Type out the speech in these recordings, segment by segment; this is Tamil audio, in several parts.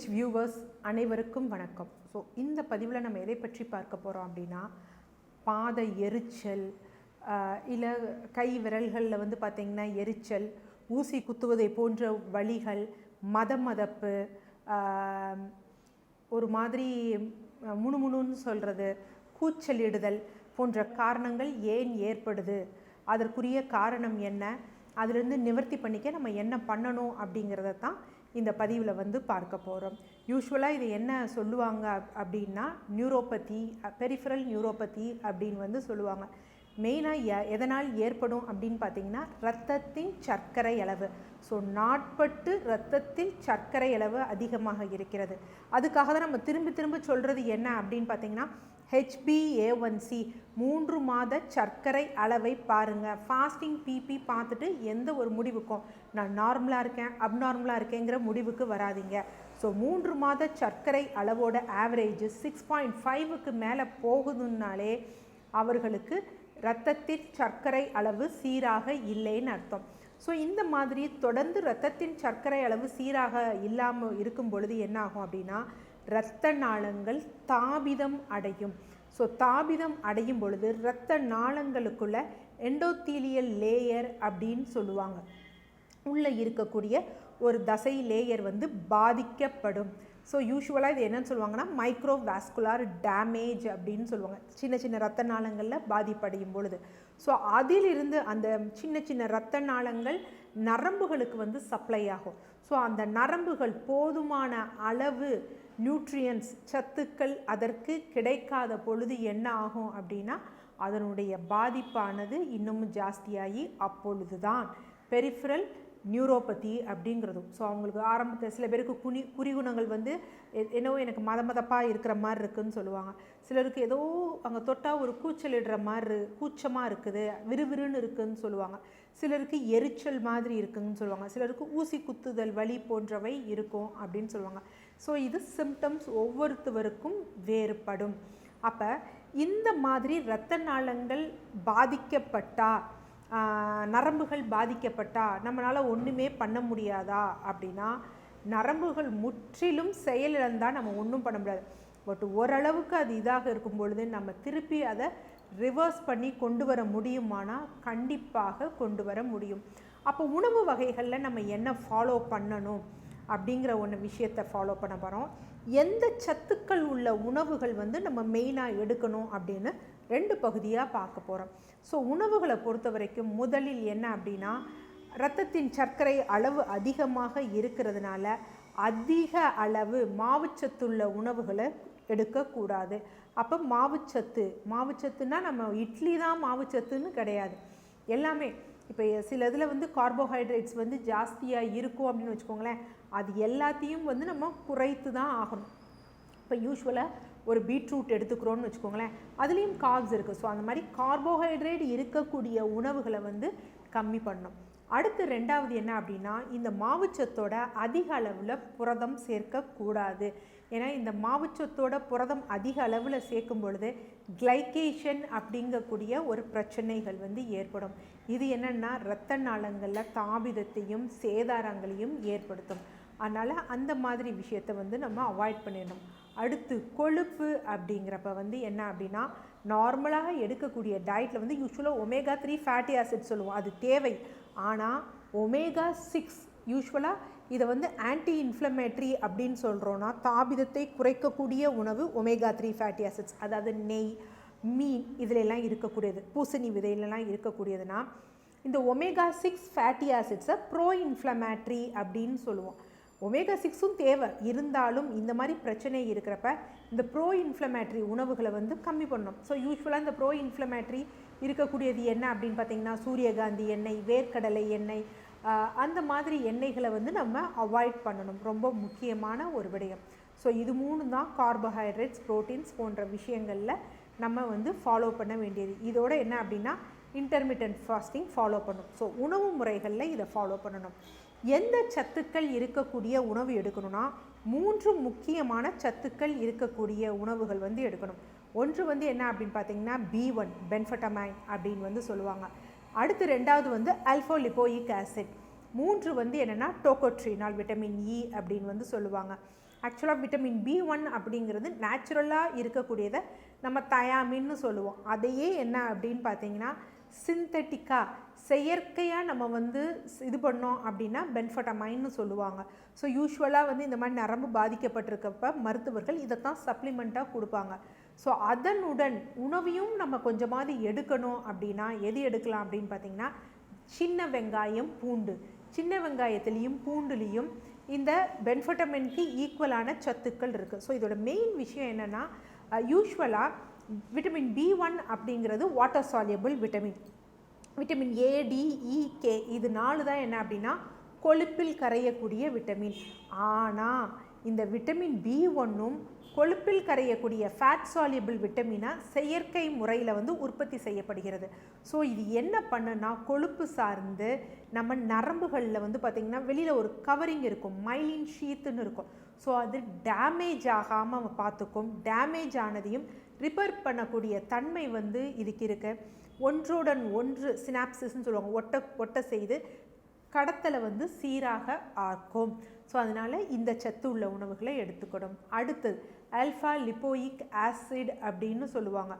டிஹெச் வியூவர்ஸ் அனைவருக்கும் வணக்கம். ஸோ இந்த பதிவில் நம்ம எதை பற்றி பார்க்க போகிறோம் அப்படின்னா பாத எரிச்சல் இல்லை கை விரல்களில் வந்து பார்த்திங்கன்னா எரிச்சல் ஊசி குத்துவதை போன்ற வழிகள் மத மதப்பு ஒரு மாதிரி முணுமுணுன்னு சொல்கிறது கூச்சலிடுதல் போன்ற காரணங்கள் ஏன் ஏற்படுது? அதற்குரிய காரணம் என்ன? அதிலிருந்து நிவர்த்தி பண்ணிக்க நம்ம என்ன பண்ணணும் அப்படிங்கிறத தான் இந்த பதிவில் வந்து பார்க்க போகிறோம் யூஸ்வலாக இது என்ன சொல்லுவாங்க அப்- அப்படின்னா நியூரோபதி பெரிஃபரல் நியூரோபதி அப்படின்னு வந்து சொல்லுவாங்க. மெயினாக எதனால் ஏற்படும் அப்படின்னு பார்த்தீங்கன்னா ரத்தத்தின் சர்க்கரை அளவு. ஸோ நாட்பட்டு ரத்தத்தில் சர்க்கரை அளவு அதிகமாக இருக்கிறது. அதுக்காக தான் நம்ம திரும்ப திரும்ப சொல்கிறது என்ன அப்படின்னு பார்த்தீங்கன்னா ஹெச்பிஏஒன்சி மூன்று மாத சர்க்கரை அளவை பாருங்கள் ஃபாஸ்டிங் பிபி பார்த்துட்டு எந்த ஒரு முடிவுக்கும் நான் நார்மலாக இருக்கேன் அப்நார்மலாக இருக்கேங்கிற முடிவுக்கு வராதீங்க. ஸோ மூன்று மாத சர்க்கரை அளவோட ஆவரேஜ் சிக்ஸ் பாயிண்ட் ஃபைவுக்கு மேலே போகுதுன்னாலே அவர்களுக்கு இரத்தத்தின் சர்க்கரை அளவு சீராக இல்லைன்னு அர்த்தம். ஸோ இந்த மாதிரி தொடர்ந்து இரத்தத்தின் சர்க்கரை அளவு சீராக இல்லாமல் இருக்கும் பொழுது என்ன ஆகும் அப்படின்னா இரத்த நாளங்கள் தாபிதம் அடையும். ஸோ தாபிதம் அடையும் பொழுது இரத்த நாளங்களுக்குள்ள எண்டோத்தீலியல் லேயர் அப்படின்னு சொல்லுவாங்க. உள்ளே இருக்கக்கூடிய ஒரு தசை லேயர் வந்து பாதிக்கப்படும். ஸோ யூஸ்வலாக இது என்னன்னு சொல்லுவாங்கன்னா மைக்ரோவாஸ்குலார் டேமேஜ் அப்படின்னு சொல்லுவாங்க. சின்ன சின்ன ரத்த நாளங்களில் பாதிப்படையும் பொழுது. ஸோ அதிலிருந்து அந்த சின்ன சின்ன ரத்த நாளங்கள் நரம்புகளுக்கு வந்து சப்ளை ஆகும். ஸோ அந்த நரம்புகள் போதுமான அளவு நியூட்ரியன்ஸ் சத்துக்கள் அதற்கு கிடைக்காத பொழுது என்ன ஆகும் அப்படின்னா அதனுடைய பாதிப்பானது இன்னமும் ஜாஸ்தியாகி அப்பொழுதுதான். பெரிஃபரல் நியூரோபதி அப்படிங்கிறதும். ஸோ அவங்களுக்கு ஆரம்பத்தில் சில பேருக்கு குனி குறிகுணங்கள் வந்து எ- என்னவோ எனக்கு மத மதப்பாக இருக்கிற மாதிரி இருக்குதுன்னு சொல்லுவாங்க. சிலருக்கு ஏதோ அங்கே தொட்டால் ஒரு கூச்சலிடுற மாதிரி கூச்சமாக இருக்குது விறுவிறுன்னு இருக்குதுன்னு சொல்லுவாங்க. சிலருக்கு எரிச்சல் மாதிரி இருக்குன்னு சொல்லுவாங்க. சிலருக்கு ஊசி குத்துதல் வலி போன்றவை இருக்கும் அப்படின்னு சொல்லுவாங்க. ஸோ இது சிம்டம்ஸ் ஒவ்வொருத்தவருக்கும் வேறுபடும். அப்போ இந்த மாதிரி இரத்த நாளங்கள் பாதிக்கப்பட்டா நரம்புகள் பாதிக்கப்பட்டா நம்மளால் ஒன்றுமே பண்ண முடியாதா அப்படின்னா நரம்புகள் முற்றிலும் செயலிழந்தால் நம்ம ஒன்றும் பண்ண முடியாது. பட் ஓரளவுக்கு அது இதாக இருக்கும் பொழுது நம்ம திருப்பி அதை ரிவர்ஸ் பண்ணி கொண்டு வர முடியுமானா கண்டிப்பாக கொண்டு வர முடியும். அப்போ உணவு வகைகளில் நம்ம என்ன ஃபாலோ பண்ணணும் அப்படிங்கிற ஒன்று விஷயத்தை ஃபாலோ பண்ண போகிறோம் எந்த சத்துக்கள் உள்ள உணவுகள் வந்து நம்ம மெயினாக எடுக்கணும் அப்படின்னு ரெண்டு பகுதியாக பார்க்க போகிறோம் ஸோ உணவுகளை பொறுத்த வரைக்கும் முதலில் என்ன அப்படின்னா ரத்தத்தின் சர்க்கரை அளவு அதிகமாக இருக்கிறதுனால அதிக அளவு மாவுச்சத்துள்ள உணவுகளை எடுக்கக்கூடாது. அப்போ மாவுச்சத்து மாவுச்சத்துனா நம்ம இட்லி தான் மாவுச்சத்துன்னு கிடையாது. எல்லாமே இப்போ சில இதில் வந்து கார்போஹைட்ரேட்ஸ் வந்து ஜாஸ்தியாக இருக்கும் அப்படின்னு வச்சுக்கோங்களேன். அது எல்லாத்தையும் வந்து நம்ம குறைத்து தான் ஆகணும். இப்போ யூஸ்வலாக ஒரு பீட்ரூட் எடுத்துக்கிறோன்னு வச்சுக்கோங்களேன். அதுலேயும் கார்ப்ஸ் இருக்குது ஸோ அந்த மாதிரி கார்போஹைட்ரேட் இருக்கக்கூடிய உணவுகளை வந்து கம்மி பண்ணணும். அடுத்து ரெண்டாவது என்ன அப்படின்னா இந்த மாவுச்சத்தோட அதிக அளவில் புரதம் சேர்க்கக்கூடாது. ஏன்னா இந்த மாவுச்சத்தோட புரதம் அதிக அளவில் சேர்க்கும் பொழுது கிளைகேஷன் அப்படிங்கக்கூடிய ஒரு பிரச்சனைகள் வந்து ஏற்படும். இது என்னென்னா இரத்த நாளங்களில் தாபிதத்தையும் சேதாரங்களையும் ஏற்படுத்தும். அதனால் அந்த மாதிரி விஷயத்தை வந்து நம்ம அவாய்ட் பண்ணிடணும். அடுத்து கொழுப்பு அப்படிங்கிறப்ப வந்து என்ன அப்படின்னா நார்மலாக எடுக்கக்கூடிய டயட்டில் வந்து யூஸ்வலாக ஒமேகா த்ரீ ஃபேட்டி ஆசிட் சொல்லுவோம். அது தேவை. ஆனால் ஒமேகா சிக்ஸ் யூஸ்வலாக இதை வந்து ஆன்டி இன்ஃப்ளமேட்ரி அப்படின்னு சொல்கிறோன்னா தாபிதத்தை குறைக்கக்கூடிய உணவு ஒமேகா த்ரீ ஃபேட்டி ஆசிட்ஸ் அதாவது நெய் மீன் இதிலெல்லாம் இருக்கக்கூடியது பூசணி விதையிலலாம் இருக்கக்கூடியதுன்னா இந்த ஒமேகா சிக்ஸ் ஃபேட்டி ஆசிட்ஸை ப்ரோ இன்ஃப்ளமேட்ரி அப்படின்னு சொல்லுவோம். ஒமேகா சிக்ஸும் தேவை இருந்தாலும் இந்த மாதிரி பிரச்சனை இருக்கிறப்ப இந்த ப்ரோ இன்ஃப்ளமேட்ரி உணவுகளை வந்து கம்மி பண்ணணும். ஸோ யூஸ்வலாக இந்த ப்ரோ இன்ஃப்ளமேட்ரி இருக்கக்கூடியது என்ன அப்படின்னு பார்த்தீங்கன்னா சூரியகாந்தி எண்ணெய் வேர்க்கடலை எண்ணெய் அந்த மாதிரி எண்ணெய்களை வந்து நம்ம அவாய்ட் பண்ணணும். ரொம்ப முக்கியமான ஒரு விடயம். ஸோ இது மூணு தான் கார்போஹைட்ரேட்ஸ் ப்ரோட்டீன்ஸ் போன்ற விஷயங்களில் நம்ம வந்து ஃபாலோ பண்ண வேண்டியது. இதோட என்ன அப்படின்னா இன்டர்மீடியன்ட் ஃபாஸ்டிங் ஃபாலோ பண்ணணும் ஸோ உணவு முறைகளில் இதை ஃபாலோ பண்ணணும். எந்த சத்துக்கள் இருக்கக்கூடிய உணவு எடுக்கணும்னா மூன்று முக்கியமான சத்துக்கள் இருக்கக்கூடிய உணவுகள் வந்து எடுக்கணும். ஒன்று வந்து என்ன அப்படின்னு பார்த்தீங்கன்னா பி ஒன் பென்ஃபட்டமைன் அப்படின்னு வந்து சொல்லுவாங்க. அடுத்து ரெண்டாவது வந்து அல்ஃபோலிபோயிக் ஆசிட் மூன்று வந்து என்னென்னா டோகோட்ரினால் விட்டமின் இ அப்படின்னு வந்து சொல்லுவாங்க. ஆக்சுவலாக விட்டமின் பி ஒன் அப்படிங்கிறது நேச்சுரலாக இருக்கக்கூடியதை நம்ம தயாமின்னு சொல்லுவோம். அதையே என்ன அப்படின்னு பார்த்தீங்கன்னா சிந்தட்டிக்காக செயற்கையாக நம்ம வந்து இது பண்ணோம் அப்படின்னா பென்ஃபட்டமைன்னு சொல்லுவாங்க. ஸோ யூஸ்வலாக வந்து இந்த மாதிரி நரம்பு பாதிக்கப்பட்டிருக்கப்ப மருத்துவர்கள் இதைத்தான் சப்ளிமெண்ட்டாக கொடுப்பாங்க. ஸோ அதனுடன் உணவையும் நம்ம கொஞ்சமாவது எடுக்கணும் அப்படின்னா எது எடுக்கலாம் அப்படின்னு பார்த்தீங்கன்னா சின்ன வெங்காயம் பூண்டு. சின்ன வெங்காயத்துலேயும் பூண்டுலேயும் இந்த பென்ஃபட்டமின்க்கு ஈக்குவலான சத்துக்கள் இருக்குது ஸோ இதோட மெயின் விஷயம் என்னென்னா யூஸ்வலாக விட்டமின் பி ஒன் அப்படிங்கிறது water soluble vitamin vitamin A D E K இது நாலு தான் என்ன அப்படின்னா கொழுப்பில் கரையக்கூடிய விட்டமின் ஆனால் இந்த விட்டமின் பி ஒன்றும் கொழுப்பில் கரையக்கூடிய ஃபேட் சாலியபிள் விட்டமினாக செயற்கை முறையில் வந்து உற்பத்தி செய்யப்படுகிறது. ஸோ இது என்ன பண்ணுன்னா கொழுப்பு சார்ந்து நம்ம நரம்புகளில் வந்து பார்த்திங்கன்னா வெளியில் ஒரு கவரிங் இருக்கும் மைலின் ஷீத்துன்னு இருக்கும். ஸோ அது டேமேஜ் ஆகாமல் பார்த்துக்கும் டேமேஜ் ஆனதையும் ரிப்பேர் பண்ணக்கூடிய தன்மை வந்து இதுக்கு இருக்குது ஒன்றுடன் ஒன்று சினாப்சிஸ்ன்னு சொல்லுவாங்க ஒட்ட ஒட்ட செய்து கடத்தலை வந்து சீராக ஆக்கும். ஸோ அதனால் இந்த சத்து உள்ள உணவுகளை எடுத்துக்கணும். அடுத்தது ஆல்ஃபா லிப்போயிக் ஆசிட் அப்படின்னு சொல்லுவாங்க.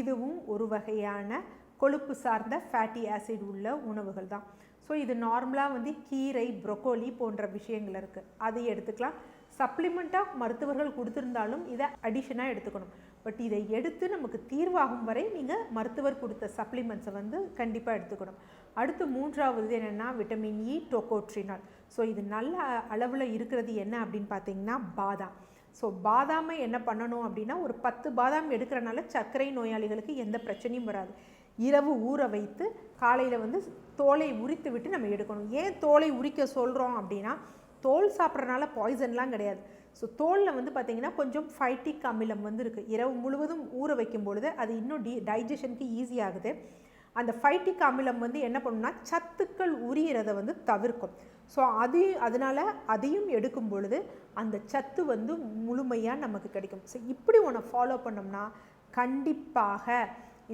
இதுவும் ஒரு வகையான கொழுப்பு சார்ந்த ஃபேட்டி ஆசிட் உள்ள உணவுகள் தான். ஸோ இது நார்மலாக வந்து கீரை ப்ரொக்கோலி போன்ற விஷயங்கள் இருக்குது அதை எடுத்துக்கலாம். சப்ளிமெண்ட்டாக மருத்துவர்கள் கொடுத்துருந்தாலும் இதை அடிஷனாக எடுத்துக்கணும். பட் இதை எடுத்து நமக்கு தீர்வாகும் வரை நீங்கள் மருத்துவர் கொடுத்த சப்ளிமெண்ட்ஸை வந்து கண்டிப்பாக எடுத்துக்கணும். அடுத்து மூன்றாவது என்னென்னா விட்டமின் இ டொக்கோட்ரினால் ஸோ இது நல்ல அளவில் இருக்கிறது என்ன அப்படின்னு பார்த்தீங்கன்னா பாதாம். ஸோ பாதாமை என்ன பண்ணணும் அப்படின்னா ஒரு பத்து பாதாம் எடுக்கிறனால சர்க்கரை நோயாளிகளுக்கு எந்த பிரச்சனையும் வராது. இரவு ஊற வைத்து காலையில் வந்து தோலை உரித்து விட்டு நம்ம எடுக்கணும். ஏன் தோலை உரிக்க சொல்கிறோம் அப்படின்னா தோல் சாப்பிட்றனால பாய்சன்லாம் கிடையாது. ஸோ தோலில் வந்து பார்த்திங்கன்னா கொஞ்சம் ஃபைட்டிக் அமிலம் வந்து இருக்குது இரவு முழுவதும் ஊற வைக்கும் பொழுது அது இன்னும் டி டைஜஷனுக்கு ஈஸி ஆகுது. அந்த ஃபைட்டிக் அமிலம் வந்து என்ன பண்ணுன்னா சத்துக்கள் உரியறதை வந்து தவிர்க்கும். ஸோ அதையும் அதனால் அதையும் எடுக்கும் பொழுது அந்த சத்து வந்து முழுமையாக நமக்கு கிடைக்கும். ஸோ இப்படி ஒன்று ஃபாலோ பண்ணோம்னா கண்டிப்பாக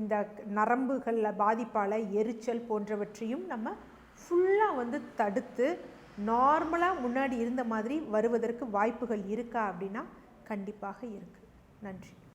இந்த நரம்புகளில் பாதிப்பால் எரிச்சல் போன்றவற்றையும் நம்ம ஃபுல்லாக வந்து தடுத்து நார்மலாக முன்னாடி இருந்த மாதிரி வருவதற்கு வாய்ப்புகள் இருக்கா அப்படின்னா கண்டிப்பாக இருக்குது நன்றி.